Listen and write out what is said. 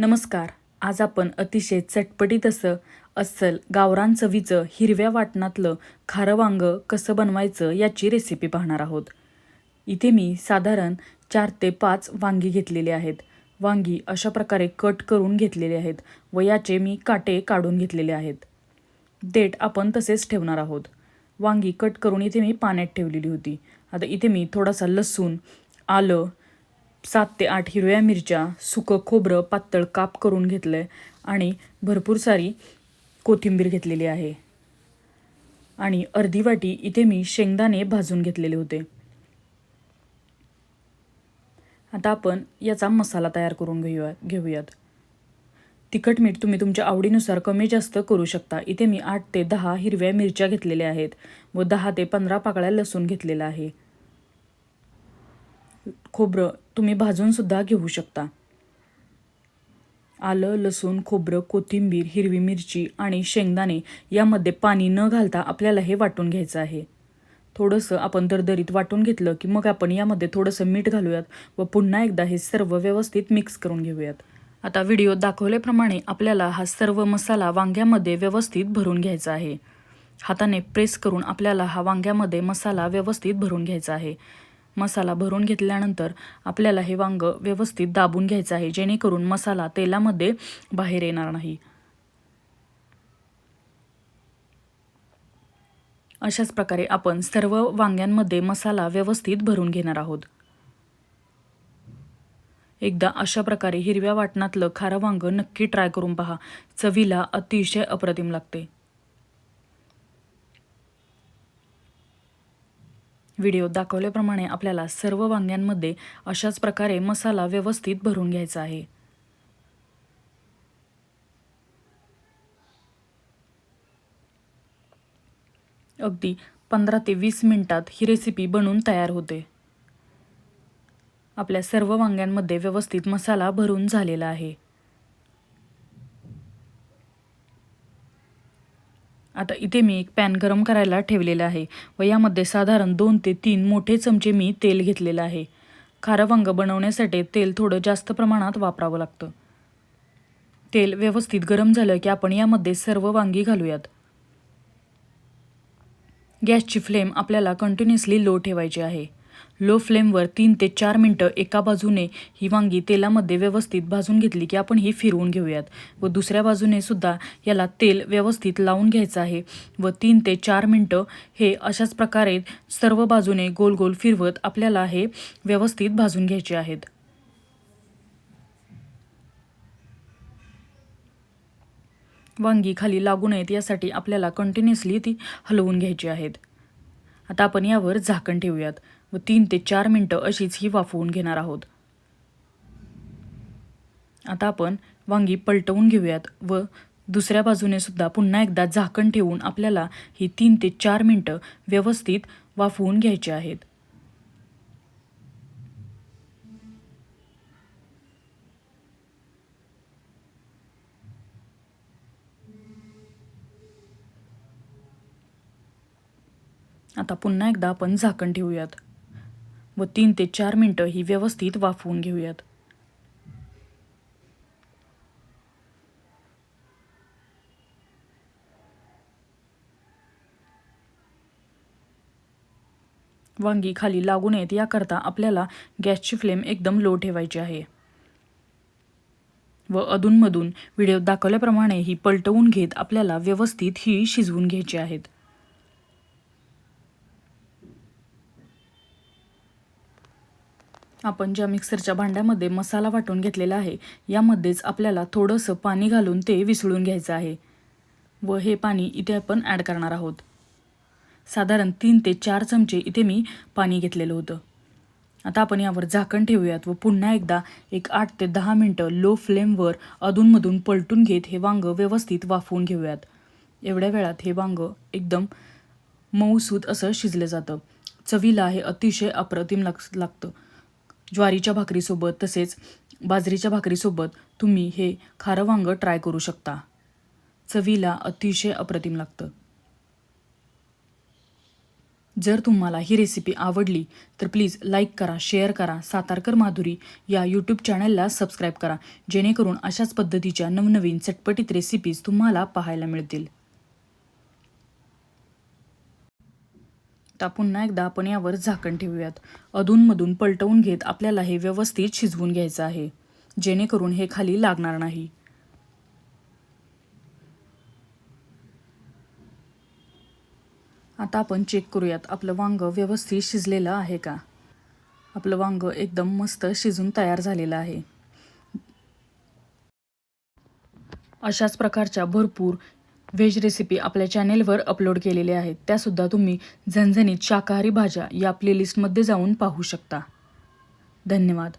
नमस्कार. आज आपण अतिशय चटपटीत असं अस्सल गावरान चवीचं हिरव्या वाटणातलं खारं वांगं कसं बनवायचं याची रेसिपी पाहणार आहोत. इथे मी साधारण चार ते पाच वांगी घेतलेली आहेत. वांगी अशा प्रकारे कट करून घेतलेले आहेत व याचे मी काटे काढून घेतलेले आहेत. देठ आपण तसेच ठेवणार आहोत. वांगी कट करून इथे मी पाण्यात ठेवलेली होती. आता इथे मी थोडासा लसूण आलं सात ते आठ हिरव्या मिरच्या सुकं खोबरं पातळ काप करून घेतलं आहे आणि भरपूर सारी कोथिंबीर घेतलेली आहे. आणि अर्धी वाटी इथे मी शेंगदाणे भाजून घेतलेले होते. आता आपण याचा मसाला तयार करून घेऊया घेऊयात. तिखट मीठ तुम्ही तुमच्या आवडीनुसार कमी जास्त करू शकता. इथे मी आठ ते दहा हिरव्या मिरच्या घेतलेल्या आहेत व दहा ते पंधरा पाकळ्या लसूण घेतलेला आहे. खोबरं तुम्ही भाजून सुद्धा घेऊ शकता. आलं लसूण खोबरं कोथिंबीर हिरवी मिरची आणि शेंगदाणे यामध्ये पाणी न घालता आपल्याला हे वाटून घ्यायचं आहे. थोडंसं आपण दरदरीत वाटून घेतलं की मग आपण यामध्ये थोडंसं मीठ घालूयात व पुन्हा एकदा हे सर्व व्यवस्थित मिक्स करून घेऊयात. आता व्हिडिओ दाखवल्याप्रमाणे आपल्याला हा सर्व मसाला वांग्यामध्ये व्यवस्थित भरून घ्यायचा आहे. हाताने प्रेस करून आपल्याला हा वांग्यामध्ये मसाला व्यवस्थित भरून घ्यायचा आहे. मसाला भरून घेतल्यानंतर आपल्याला हे वांग व्यवस्थित दाबून घ्यायचं आहे जेणेकरून मसाला तेलामध्ये बाहेर येणार नाही. अशाच प्रकारे आपण सर्व वांग्यांमध्ये मसाला व्यवस्थित भरून घेणार आहोत. एकदा अशा प्रकारे हिरव्या वाटणातलं खारं वांग नक्की ट्राय करून पहा. चवीला अतिशय अप्रतिम लागते. व्हिडिओ दाखवल्याप्रमाणे आपल्याला सर्व वांग्यांमध्ये अशाच प्रकारे मसाला व्यवस्थित भरून घ्यायचा आहे. अगदी पंधरा ते वीस मिनिटात ही रेसिपी बनून तयार होते. आपल्या सर्व वांग्यांमध्ये व्यवस्थित मसाला भरून झालेला आहे. आता इथे मी एक पॅन गरम करायला ठेवलेला आहे व यामध्ये साधारण दोन ते तीन मोठे चमचे मी तेल घेतलेलं आहे. खारं वांग बनवण्यासाठी तेल थोडं जास्त प्रमाणात वापरावं लागतं. तेल व्यवस्थित गरम झालं की आपण यामध्ये सर्व वांगी घालूयात. गॅसची फ्लेम आपल्याला कंटिन्युअसली लो ठेवायची आहे. लो फ्लेमवर तीन ते चार मिनटं एका बाजूने ही वांगी तेलामध्ये व्यवस्थित भाजून घेतली की आपण ही फिरवून घेऊयात. व दुसऱ्या बाजूने सुद्धा याला तेल व्यवस्थित लावून घ्यायचं आहे. व तीन ते चार मिनटं हे अशाच प्रकारे सर्व बाजूने गोल गोल फिरवत आपल्याला हे व्यवस्थित भाजून घ्यायचे आहेत. वांगी खाली लागू नयेत यासाठी आपल्याला कंटिन्युअसली ती हलवून घ्यायची आहेत. आता आपण यावर झाकण ठेवूयात. व तीन ते चार मिनटं अशीच ही वाफवून घेणार आहोत. आता आपण वांगी पलटवून घेऊयात व दुसऱ्या बाजूने सुद्धा पुन्हा एकदा झाकण ठेवून आपल्याला ही तीन ते चार मिनटं व्यवस्थित वाफवून घ्यायची आहेत. आता पुन्हा एकदा आपण झाकण ठेवूयात. व तीन ते चार मिनटं ही व्यवस्थित वाफवून घेऊयात. वांगी खाली लागू नयेत याकरता आपल्याला गॅसची फ्लेम एकदम लो ठेवायची आहे. व अधूनमधून व्हिडिओ दाखवल्याप्रमाणे ही पलटवून घेत आपल्याला व्यवस्थित ही शिजवून घ्यायची आहेत. आपण ज्या मिक्सरच्या भांड्यामध्ये मसाला वाटून घेतलेला आहे यामध्येच आपल्याला थोडंसं पाणी घालून ते विसळून घ्यायचं आहे. व हे पाणी इथे आपण ॲड करणार आहोत. साधारण तीन ते चार चमचे इथे मी पाणी घेतलेलं होतं. आता आपण यावर झाकण ठेवूयात व पुन्हा एकदा एक आठ ते दहा मिनटं लो फ्लेमवर अधूनमधून पलटून घेत हे वांग व्यवस्थित वाफवून घेऊयात. एवढ्या वेळात हे वांग एकदम मऊसूत असं शिजलं जातं. चवीला हे अतिशय अप्रतिम लाग लागतं. ज्वारीच्या भाकरीसोबत तसेच बाजरीच्या भाकरीसोबत तुम्ही हे खारं वांगं ट्राय करू शकता. चवीला अतिशय अप्रतिम लागतं. जर तुम्हाला ही रेसिपी आवडली तर प्लीज लाईक करा शेअर करा. सातारकर माधुरी या यूट्यूब चॅनलला सबस्क्राईब करा. जेणेकरून अशाच पद्धतीच्या नवनवीन चटपटीत रेसिपीज तुम्हाला पाहायला मिळतील. आता पुन्हा एकदा आपण यावर झाकण ठेवूयात. अधूनमधून पलटवून घेत आपल्याला हे व्यवस्थित शिजवून घ्यायचं आहे. जेणेकरून हे खाली लागणार नाही. आता आपण चेक करूयात आपलं वांग व्यवस्थित शिजलेलं आहे का? आपलं वांग एकदम मस्त शिजून तयार झालेलं आहे. अशाच प्रकारच्या भरपूर व्हेज रेसिपी आपल्या चॅनेलवर अपलोड केलेल्या आहेत. त्यासुद्धा तुम्ही झणझणीत शाकाहारी भाज्या या प्लेलिस्टमध्ये जाऊन पाहू शकता. धन्यवाद.